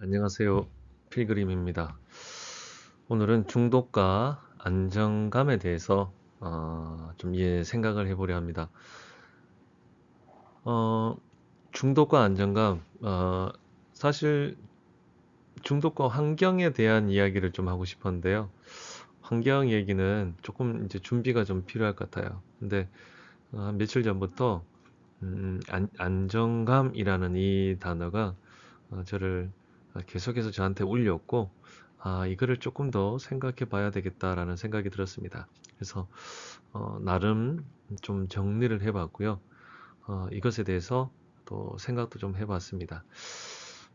안녕하세요. 필그림입니다. 오늘은 중독과 안정감에 대해서 어, 좀 예, 생각을 해보려 합니다. 어, 중독과 안정감, 어, 사실 중독과 환경에 대한 이야기를 좀 하고 싶었는데요. 환경 얘기는 조금 이제 준비가 좀 필요할 것 같아요. 근데 어, 며칠 전부터 음, 안, 안정감이라는 이 단어가 어, 저를 계속해서 저한테 울렸고 아 이거를 조금 더 생각해 봐야 되겠다라는 생각이 들었습니다. 그래서 어, 나름 좀 정리를 해봤고요. 어, 이것에 대해서 또 생각도 좀 해봤습니다.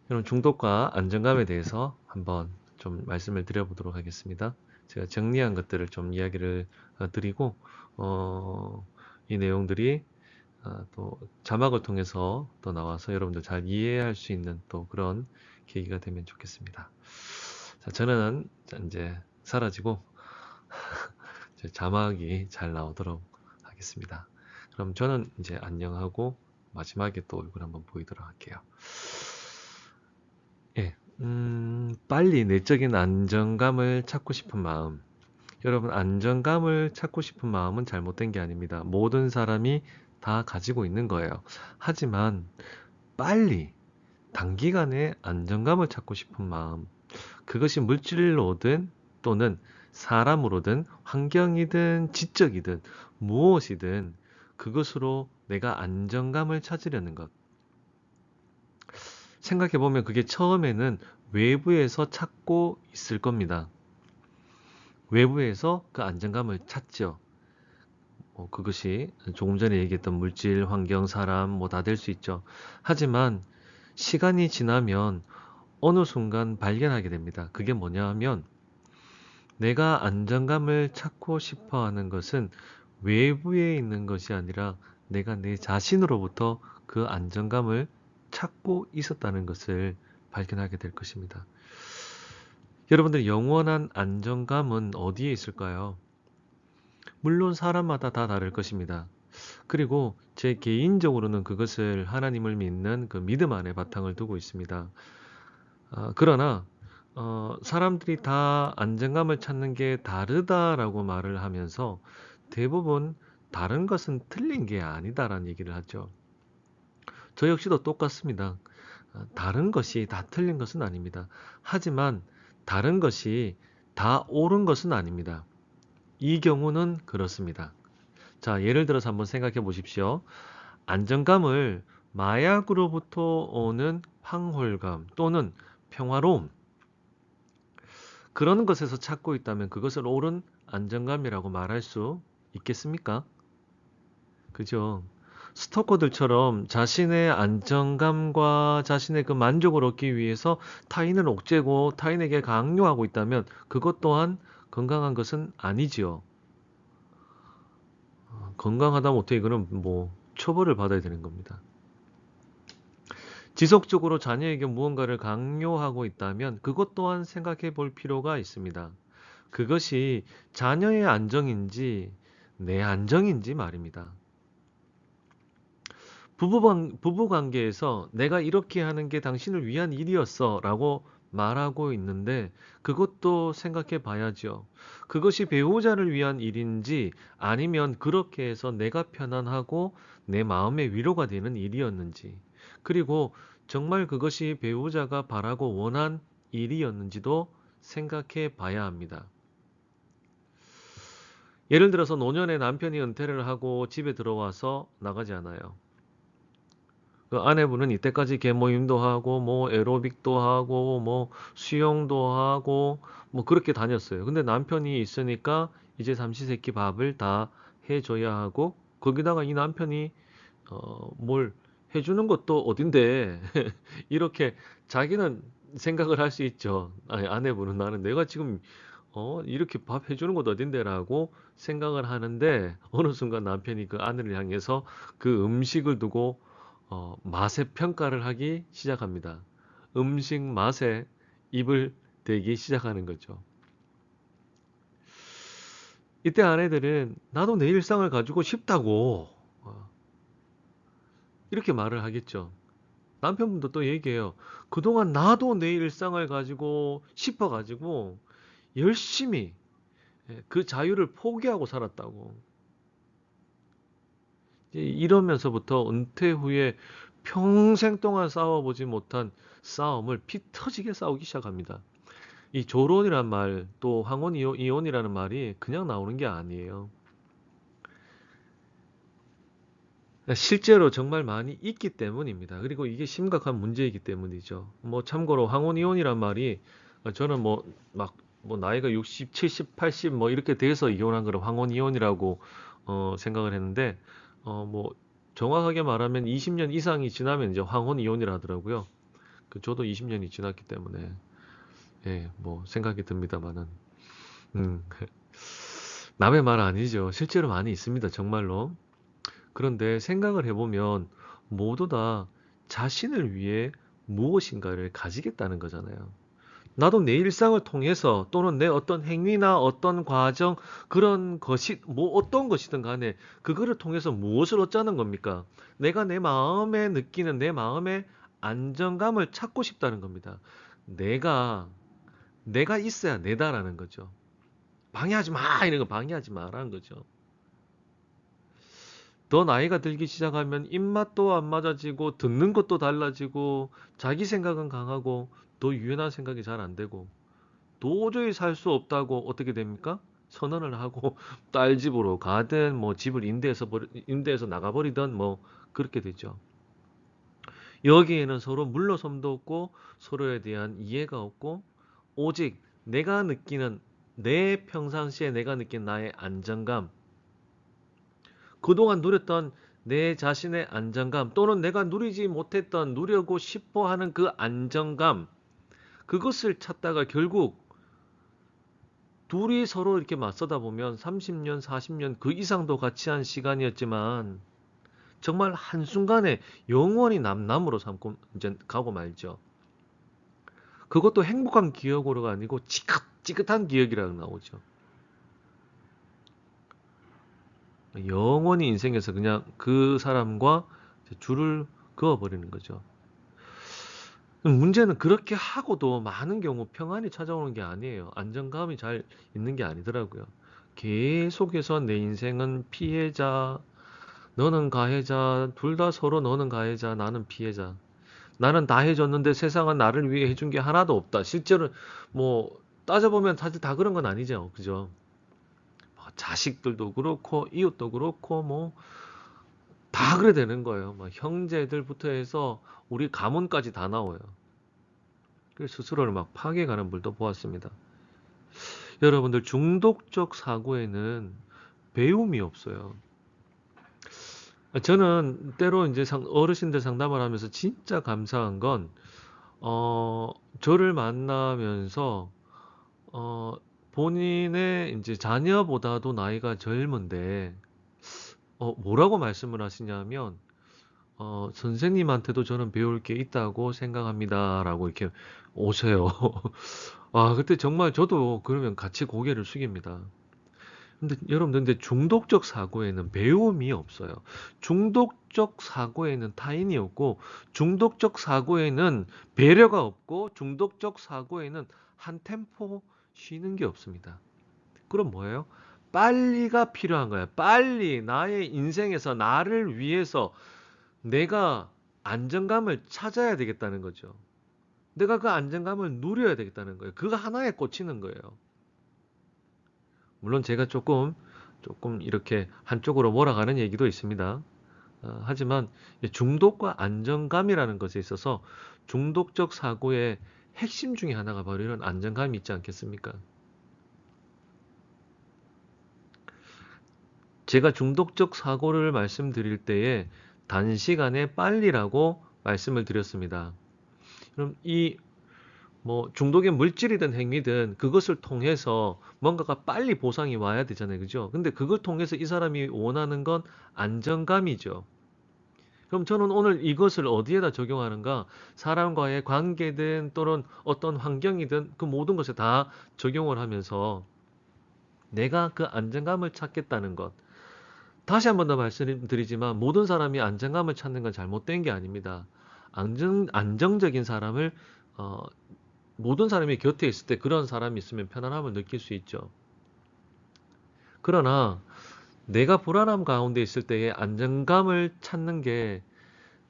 여러분 중독과 안정감에 대해서 한번 좀 말씀을 드려보도록 하겠습니다. 제가 정리한 것들을 좀 이야기를 어, 드리고 어, 이 내용들이 어, 또 자막을 통해서 또 나와서 여러분들 잘 이해할 수 있는 또 그런 계기가 되면 좋겠습니다. 자, 저는 이제 사라지고 자막이 잘 나오도록 하겠습니다. 그럼 저는 이제 안녕하고 마지막에 또 얼굴 한번 보이도록 할게요. 예, 음, 빨리 내적인 안정감을 찾고 싶은 마음. 여러분, 안정감을 찾고 싶은 마음은 잘못된 게 아닙니다. 모든 사람이 다 가지고 있는 거예요. 하지만 빨리 단기간에 안정감을 찾고 싶은 마음, 그것이 물질로든 또는 사람으로든 환경이든 지적이든 무엇이든 그것으로 내가 안정감을 찾으려는 것. 생각해 보면 그게 처음에는 외부에서 찾고 있을 겁니다. 외부에서 그 안정감을 찾죠. 뭐 그것이 조금 전에 얘기했던 물질, 환경, 사람 뭐 다 될 수 있죠. 하지만 시간이 지나면 어느 순간 발견하게 됩니다. 그게 뭐냐 하면 내가 안정감을 찾고 싶어 하는 것은 외부에 있는 것이 아니라 내가 내 자신으로부터 그 안정감을 찾고 있었다는 것을 발견하게 될 것입니다. 여러분들 영원한 안정감은 어디에 있을까요? 물론 사람마다 다 다를 것입니다. 그리고 제 개인적으로는 그것을 하나님을 믿는 그 믿음 안에 바탕을 두고 있습니다. 어, 그러나 어, 사람들이 다 안정감을 찾는 게 다르다라고 말을 하면서 대부분 다른 것은 틀린 게 아니다라는 얘기를 하죠. 저 역시도 똑같습니다. 어, 다른 것이 다 틀린 것은 아닙니다. 하지만 다른 것이 다 옳은 것은 아닙니다. 이 경우는 그렇습니다. 자, 예를 들어서 한번 생각해 보십시오. 안정감을 마약으로부터 오는 황홀감 또는 평화로움 그런 것에서 찾고 있다면 그것을 옳은 안정감이라고 말할 수 있겠습니까? 그죠? 스토커들처럼 자신의 안정감과 자신의 그 만족을 얻기 위해서 타인을 옥죄고 타인에게 강요하고 있다면 그것 또한 건강한 것은 아니지요. 건강하다 못해 이거는 뭐 처벌을 받아야 되는 겁니다. 지속적으로 자녀에게 무언가를 강요하고 있다면 그것 또한 생각해 볼 필요가 있습니다. 그것이 자녀의 안정인지 내 안정인지 말입니다. 부부, 부부 관계에서 내가 이렇게 하는 게 당신을 위한 일이었어 라고 말하고 있는데 그것도 생각해 봐야죠. 그것이 배우자를 위한 일인지 아니면 그렇게 해서 내가 편안하고 내 마음의 위로가 되는 일이었는지 그리고 정말 그것이 배우자가 바라고 원한 일이었는지도 생각해 봐야 합니다. 예를 들어서 노년에 남편이 은퇴를 하고 집에 들어와서 나가지 않아요. 그 아내분은 이때까지 개모임도 하고 뭐 에로빅도 하고 뭐 수영도 하고 뭐 그렇게 다녔어요. 근데 남편이 있으니까 이제 삼시세끼 밥을 다 해줘야 하고 거기다가 이 남편이 어 뭘 해주는 것도 어딘데 이렇게 자기는 생각을 할 수 있죠. 아니, 아내분은 나는 내가 지금 어 이렇게 밥 해주는 것 어딘데라고 생각을 하는데 어느 순간 남편이 그 아내를 향해서 그 음식을 두고 어, 맛의 평가를 하기 시작합니다. 음식 맛에 입을 대기 시작하는 거죠. 이때 아내들은 나도 내 일상을 가지고 싶다고 어, 이렇게 말을 하겠죠. 남편분도 또 얘기해요. 그동안 나도 내 일상을 가지고 싶어 가지고 열심히 예, 그 자유를 포기하고 살았다고. 이- 이러면서부터 은퇴 후에 평생 동안 싸워보지 못한 싸움을 피 터지게 싸우기 시작합니다. 이 조론이란 말, 또 황혼 이혼, 이혼이라는 말이 그냥 나오는 게 아니에요. 실제로 정말 많이 있기 때문입니다. 그리고 이게 심각한 문제이기 때문이죠. 뭐 참고로 황혼 이혼이란 말이 저는 뭐 막 뭐 나이가 60, 70, 80 뭐 이렇게 돼서 이혼한 거를 황혼 이혼이라고 어 생각을 했는데 어 뭐 정확하게 말하면 20년 이상이 지나면 이제 황혼 이혼이라 하더라고요. 그 저도 20년이 지났기 때문에 예, 뭐 생각이 듭니다만은 음. 남의 말 아니죠. 실제로 많이 있습니다. 정말로. 그런데 생각을 해보면 모두 다 자신을 위해 무엇인가를 가지겠다는 거잖아요. 나도 내 일상을 통해서 또는 내 어떤 행위나 어떤 과정 그런 것이 뭐 어떤 것이든 간에 그거를 통해서 무엇을 얻자는 겁니까? 내가 내 마음에 느끼는 내 마음의 안정감을 찾고 싶다는 겁니다. 내가 내가 있어야 내다라는 거죠. 방해하지 마 이런 거 방해하지 마라는 거죠. 더 나이가 들기 시작하면 입맛도 안 맞아지고 듣는 것도 달라지고 자기 생각은 강하고 더 유연한 생각이 잘 안 되고 도저히 살 수 없다고 어떻게 됩니까? 선언을 하고 딸 집으로 가든 뭐 집을 임대해서 버리, 임대해서 나가버리든 뭐 그렇게 되죠. 여기에는 서로 물러섬도 없고 서로에 대한 이해가 없고 오직 내가 느끼는 내 평상시에 내가 느낀 나의 안정감 그동안 누렸던 내 자신의 안정감 또는 내가 누리지 못했던 누려고 싶어 하는 그 안정감 그것을 찾다가 결국 둘이 서로 이렇게 맞서다 보면 30년, 40년 그 이상도 같이 한 시간이었지만 정말 한순간에 영원히 남남으로 삼고 이제 가고 말죠. 그것도 행복한 기억으로가 아니고 지긋지긋한 기억이라고 나오죠. 영원히 인생에서 그냥 그 사람과 줄을 그어버리는 거죠. 문제는 그렇게 하고도 많은 경우 평안이 찾아오는 게 아니에요. 안정감이 잘 있는 게 아니더라고요. 계속해서 내 인생은 피해자, 너는 가해자, 둘 다 서로 너는 가해자, 나는 피해자. 나는 다 해줬는데 세상은 나를 위해 해준 게 하나도 없다. 실제로 뭐 따져보면 사실 다 그런 건 아니죠. 그죠? 뭐 자식들도 그렇고 이웃도 그렇고 뭐 다 그래 되는 거예요. 막 형제들부터 해서 우리 가문까지 다 나와요. 그래서 스스로를 막 파괴가는 분도 보았습니다. 여러분들 중독적 사고에는 배움이 없어요. 저는 때로 이제 상- 어르신들 상담을 하면서 진짜 감사한 건, 어, 저를 만나면서, 어, 본인의 이제 자녀보다도 나이가 젊은데, 어, 뭐라고 말씀을 하시냐면, 어, 선생님한테도 저는 배울 게 있다고 생각합니다. 라고 이렇게 오세요. 아, 그때 정말 저도 그러면 같이 고개를 숙입니다. 근데 여러분들, 근데 중독적 사고에는 배움이 없어요. 중독적 사고에는 타인이 없고, 중독적 사고에는 배려가 없고, 중독적 사고에는 한 템포 쉬는 게 없습니다. 그럼 뭐예요? 빨리가 필요한 거야. 빨리 나의 인생에서 나를 위해서 내가 안정감을 찾아야 되겠다는 거죠. 내가 그 안정감을 누려야 되겠다는 거예요. 그거 하나에 꽂히는 거예요. 물론 제가 조금 조금 이렇게 한쪽으로 몰아가는 얘기도 있습니다. 어, 하지만 중독과 안정감이라는 것에 있어서 중독적 사고의 핵심 중에 하나가 바로 이런 안정감이 있지 않겠습니까? 제가 중독적 사고를 말씀드릴 때에 단시간에 빨리라고 말씀을 드렸습니다. 그럼 이 뭐 중독의 물질이든 행위든 그것을 통해서 뭔가가 빨리 보상이 와야 되잖아요. 그죠? 근데 그걸 통해서 이 사람이 원하는 건 안정감이죠. 그럼 저는 오늘 이것을 어디에다 적용하는가? 사람과의 관계든 또는 어떤 환경이든 그 모든 것에 다 적용을 하면서 내가 그 안정감을 찾겠다는 것. 다시 한 번 더 말씀드리지만 모든 사람이 안정감을 찾는 건 잘못된 게 아닙니다. 안정, 안정적인 사람을 어, 모든 사람이 곁에 있을 때 그런 사람이 있으면 편안함을 느낄 수 있죠. 그러나 내가 불안함 가운데 있을 때의 안정감을 찾는 게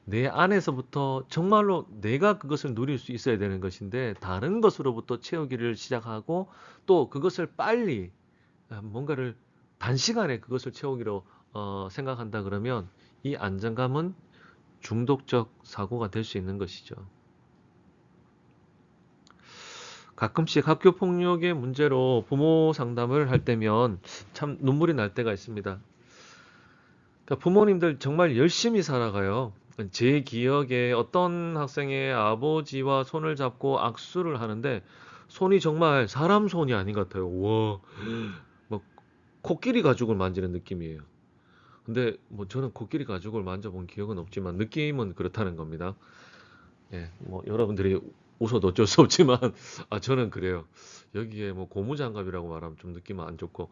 내 안에서부터 정말로 내가 그것을 누릴 수 있어야 되는 것인데 다른 것으로부터 채우기를 시작하고 또 그것을 빨리 아, 뭔가를 단시간에 그것을 채우기로 어, 생각한다 그러면 이 안정감은 중독적 사고가 될 수 있는 것이죠. 가끔씩 학교 폭력의 문제로 부모 상담을 할 때면 참 눈물이 날 때가 있습니다. 그러니까 부모님들 정말 열심히 살아가요. 제 기억에 어떤 학생의 아버지와 손을 잡고 악수를 하는데 손이 정말 사람 손이 아닌 것 같아요. 와, 뭐 코끼리 가죽을 만지는 느낌이에요. 근데 뭐 저는 코끼리 가죽을 만져본 기억은 없지만 느낌은 그렇다는 겁니다. 예, 뭐 여러분들이 웃어도 어쩔 수 없지만 아 저는 그래요. 여기에 뭐 고무장갑이라고 말하면 좀 느낌은 안 좋고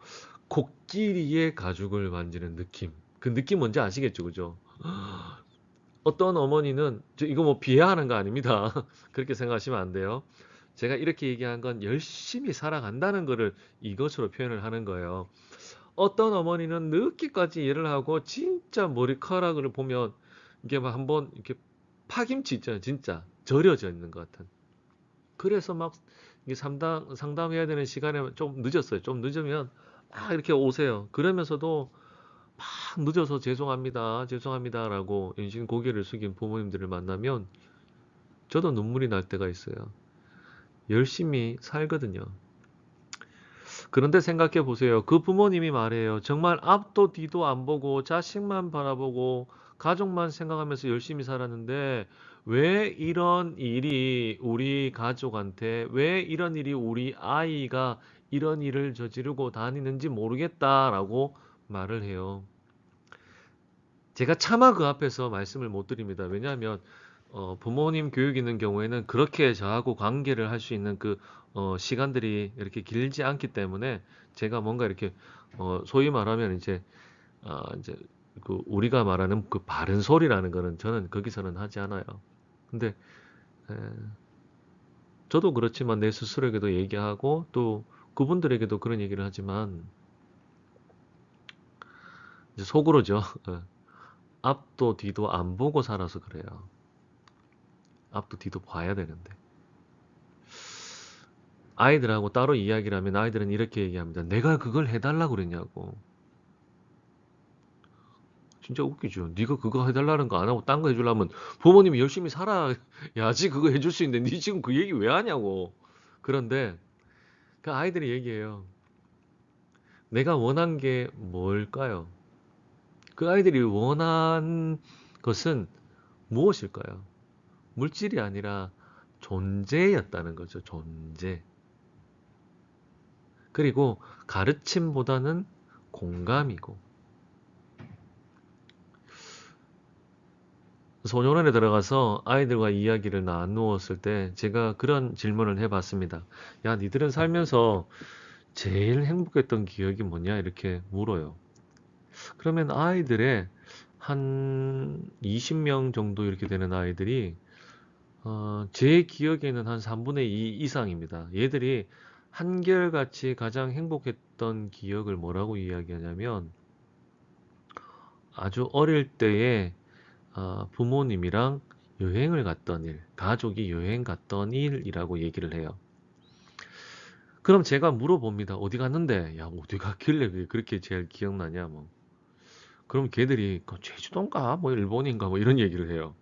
코끼리의 가죽을 만지는 느낌. 그 느낌 뭔지 아시겠죠, 그죠? 어떤 어머니는 저 이거 뭐 비하하는 거 아닙니다. 그렇게 생각하시면 안 돼요. 제가 이렇게 얘기한 건 열심히 살아간다는 거를 이것으로 표현을 하는 거예요. 어떤 어머니는 늦게까지 일을 하고 진짜 머리카락을 보면 이게 막 한번 이렇게 파김치 있잖아요. 진짜 절여져 있는 것 같은. 그래서 막 이게 상담 상담해야 되는 시간에 좀 늦었어요. 좀 늦으면 막 이렇게 오세요. 그러면서도 막 늦어서 죄송합니다. 죄송합니다라고 연신 고개를 숙인 부모님들을 만나면 저도 눈물이 날 때가 있어요. 열심히 살거든요. 그런데 생각해 보세요. 그 부모님이 말해요. 정말 앞도 뒤도 안 보고 자식만 바라보고 가족만 생각하면서 열심히 살았는데 왜 이런 일이 우리 가족한테 왜 이런 일이 우리 아이가 이런 일을 저지르고 다니는지 모르겠다라고 말을 해요. 제가 차마 그 앞에서 말씀을 못 드립니다. 왜냐하면 어, 부모님 교육 있는 경우에는 그렇게 저하고 관계를 할 수 있는 그 어, 시간들이 이렇게 길지 않기 때문에 제가 뭔가 이렇게 어, 소위 말하면 이제 아, 이제 그 우리가 말하는 그 바른 소리라는 거는 저는 거기서는 하지 않아요. 근데 에, 저도 그렇지만 내 스스로에게도 얘기하고 또 그분들에게도 그런 얘기를 하지만 이제 속으로죠. 어. 앞도 뒤도 안 보고 살아서 그래요. 앞도 뒤도 봐야 되는데. 아이들하고 따로 이야기를 하면 아이들은 이렇게 얘기합니다. 내가 그걸 해달라고 그랬냐고. 진짜 웃기죠. 네가 그거 해달라는 거 안 하고 딴 거 해주려면 부모님이 열심히 살아야지 그거 해줄 수 있는데 네 지금 그 얘기 왜 하냐고. 그런데 그 아이들이 얘기해요. 내가 원한 게 뭘까요? 그 아이들이 원한 것은 무엇일까요? 물질이 아니라 존재였다는 거죠. 존재. 그리고 가르침보다는 공감이고 소년원에 들어가서 아이들과 이야기를 나누었을 때 제가 그런 질문을 해봤습니다. 야, 니들은 살면서 제일 행복했던 기억이 뭐냐? 이렇게 물어요. 그러면 아이들의 한 20명 정도 이렇게 되는 아이들이 어, 제 기억에는 한 3분의 2 이상입니다. 얘들이 한결같이 가장 행복했던 기억을 뭐라고 이야기하냐면 아주 어릴 때에 어, 부모님이랑 여행을 갔던 일, 가족이 여행 갔던 일이라고 얘기를 해요. 그럼 제가 물어봅니다. 어디 갔는데? 야, 어디 갔길래 왜 그렇게 제일 기억나냐, 뭐. 그럼 걔들이 그 제주도인가 뭐 일본인가 뭐 이런 얘기를 해요.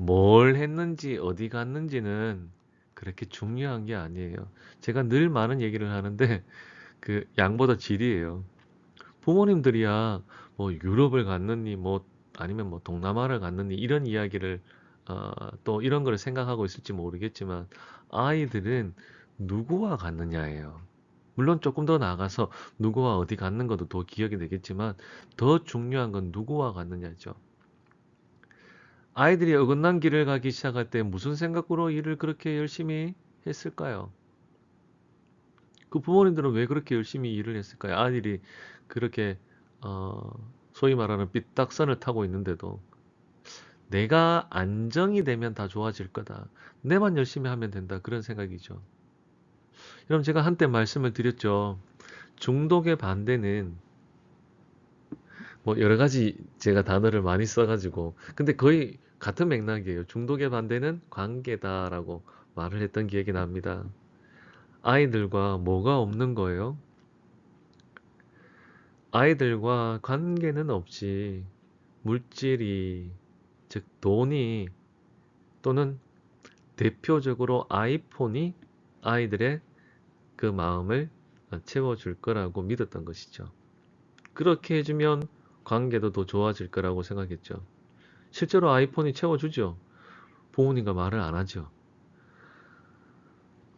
그뭘 했는지 어디 갔는지는 그렇게 중요한 게 아니에요. 제가 늘 많은 얘기를 하는데 그 양보다 질이에요. 부모님들이야 뭐 유럽을 갔느니 뭐 아니면 뭐 동남아를 갔느니 이런 이야기를 어, 또 이런 걸 생각하고 있을지 모르겠지만 아이들은 누구와 갔느냐예요. 물론 조금 더 나아가서 누구와 어디 갔는 것도 더 기억이 되겠지만 더 중요한 건 누구와 갔느냐죠. 아이들이 어긋난 길을 가기 시작할 때 무슨 생각으로 일을 그렇게 열심히 했을까요? 그 부모님들은 왜 그렇게 열심히 일을 했을까요? 아이들이 그렇게 어, 소위 말하는 삐딱선을 타고 있는데도 내가 안정이 되면 다 좋아질 거다. 내만 열심히 하면 된다. 그런 생각이죠. 여러분 제가 한때 말씀을 드렸죠. 중독의 반대는 뭐 여러 가지 제가 단어를 많이 써가지고 근데 거의 같은 맥락이에요. 중독의 반대는 관계다라고 말을 했던 기억이 납니다. 아이들과 뭐가 없는 거예요? 아이들과 관계는 없이 물질이 즉 돈이 또는 대표적으로 아이폰이 아이들의 그 마음을 채워줄 거라고 믿었던 것이죠. 그렇게 해주면 관계도 더 좋아질 거라고 생각했죠. 실제로 아이폰이 채워주죠. 부모님과 말을 안 하죠.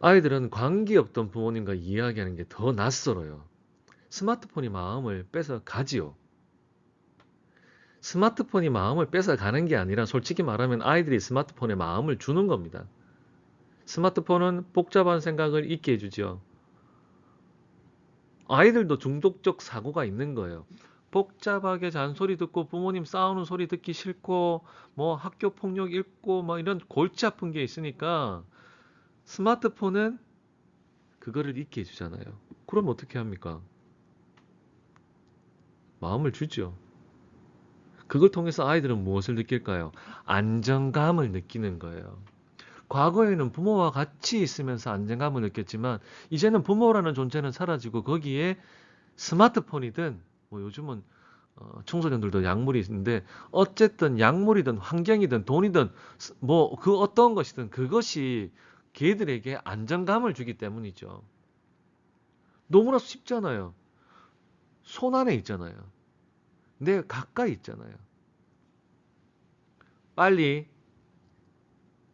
아이들은 관계 없던 부모님과 이야기하는 게 더 낯설어요. 스마트폰이 마음을 뺏어 가지요. 스마트폰이 마음을 뺏어 가는 게 아니라 솔직히 말하면 아이들이 스마트폰에 마음을 주는 겁니다. 스마트폰은 복잡한 생각을 잊게 해주죠. 아이들도 중독적 사고가 있는 거예요. 복잡하게 잔소리 듣고 부모님 싸우는 소리 듣기 싫고 뭐 학교 폭력 읽고 뭐 이런 골치 아픈 게 있으니까 스마트폰은 그거를 잊게 해주잖아요. 그럼 어떻게 합니까? 마음을 주죠. 그걸 통해서 아이들은 무엇을 느낄까요? 안정감을 느끼는 거예요. 과거에는 부모와 같이 있으면서 안정감을 느꼈지만 이제는 부모라는 존재는 사라지고 거기에 스마트폰이든 뭐 요즘은 어, 청소년들도 약물이 있는데 어쨌든 약물이든 환경이든 돈이든 뭐 그 어떤 것이든 그것이 걔들에게 안정감을 주기 때문이죠. 너무나 쉽잖아요. 손 안에 있잖아요. 내 가까이 있잖아요. 빨리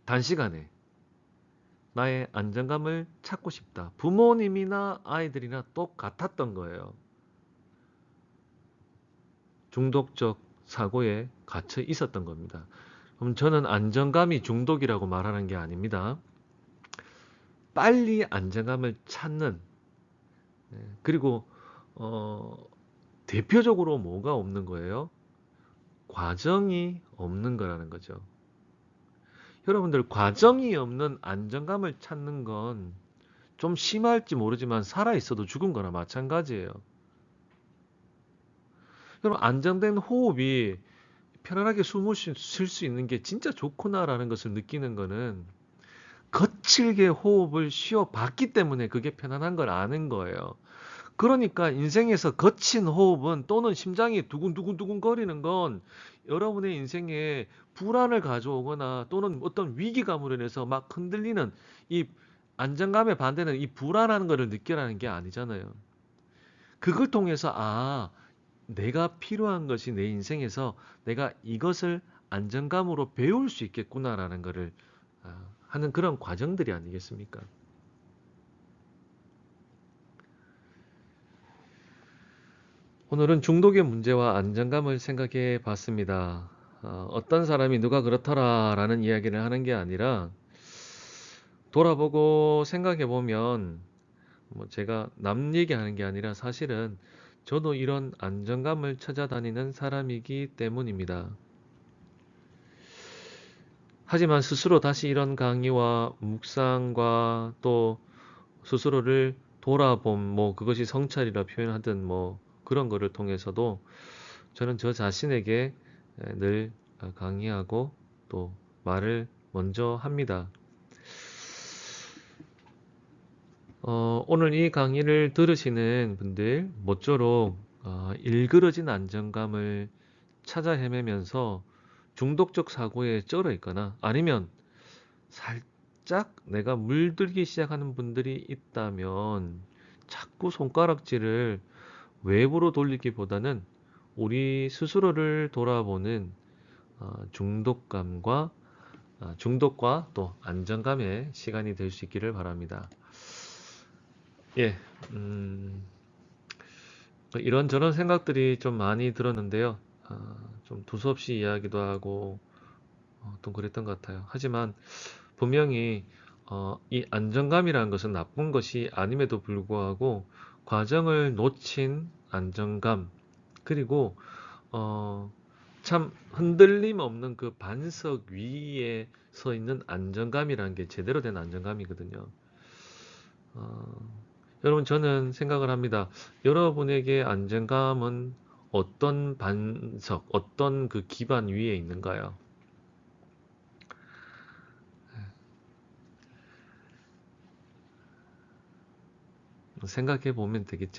단시간에 나의 안정감을 찾고 싶다. 부모님이나 아이들이나 똑같았던 거예요. 중독적 사고에 갇혀 있었던 겁니다. 그럼 저는 안정감이 중독이라고 말하는 게 아닙니다. 빨리 안정감을 찾는 네, 그리고 어, 대표적으로 뭐가 없는 거예요? 과정이 없는 거라는 거죠. 여러분들 과정이 없는 안정감을 찾는 건 좀 심할지 모르지만 살아 있어도 죽은 거나 마찬가지예요. 여러분 안정된 호흡이 편안하게 숨을 쉴 수 있는 게 진짜 좋구나라는 것을 느끼는 거는 거칠게 호흡을 쉬어 봤기 때문에 그게 편안한 걸 아는 거예요. 그러니까 인생에서 거친 호흡은 또는 심장이 두근두근두근 거리는 건 여러분의 인생에 불안을 가져오거나 또는 어떤 위기감으로 인해서 막 흔들리는 이 안정감의 반대는 이 불안한 것을 느끼라는 게 아니잖아요. 그걸 통해서 아 내가 필요한 것이 내 인생에서 내가 이것을 안정감으로 배울 수 있겠구나라는 것을 아, 하는 그런 과정들이 아니겠습니까? 오늘은 중독의 문제와 안정감을 생각해 봤습니다. 어, 떤 사람이 누가 그렇더라 라는 이야기를 하는 게 아니라 돌아보고 생각해 보면 뭐 제가 남 얘기하는 게 아니라 사실은 저도 이런 안정감을 찾아다니는 사람이기 때문입니다. 하지만 스스로 다시 이런 강의와 묵상과 또 스스로를 돌아봄, 뭐 그것이 성찰이라 표현하든 뭐 그런 거를 통해서도 저는 저 자신에게 늘 강의하고 또 말을 먼저 합니다. 어, 오늘 이 강의를 들으시는 분들 모쪼록 어, 일그러진 안정감을 찾아 헤매면서 중독적 사고에 쩔어 있거나 아니면 살짝 내가 물들기 시작하는 분들이 있다면 자꾸 손가락질을 외부로 돌리기보다는 우리 스스로를 돌아보는 어, 중독감과 어, 중독과 또 안정감의 시간이 될 수 있기를 바랍니다. 예, 음, 이런저런 생각들이 좀 많이 들었는데요. 어, 좀 두서없이 이야기도 하고 좀 그랬던 것 같아요. 하지만 분명히 이 안정감이라는 것은 나쁜 것이 아님에도 불구하고 과정을 놓친 안정감 그리고 어, 참 흔들림 없는 그 반석 위에 서 있는 안정감이라는 게 제대로 된 안정감이거든요. 어, 여러분 저는 생각을 합니다. 여러분에게 안정감은 어떤 반석, 어떤 그 기반 위에 있는가요? 생각해 보면 되겠죠.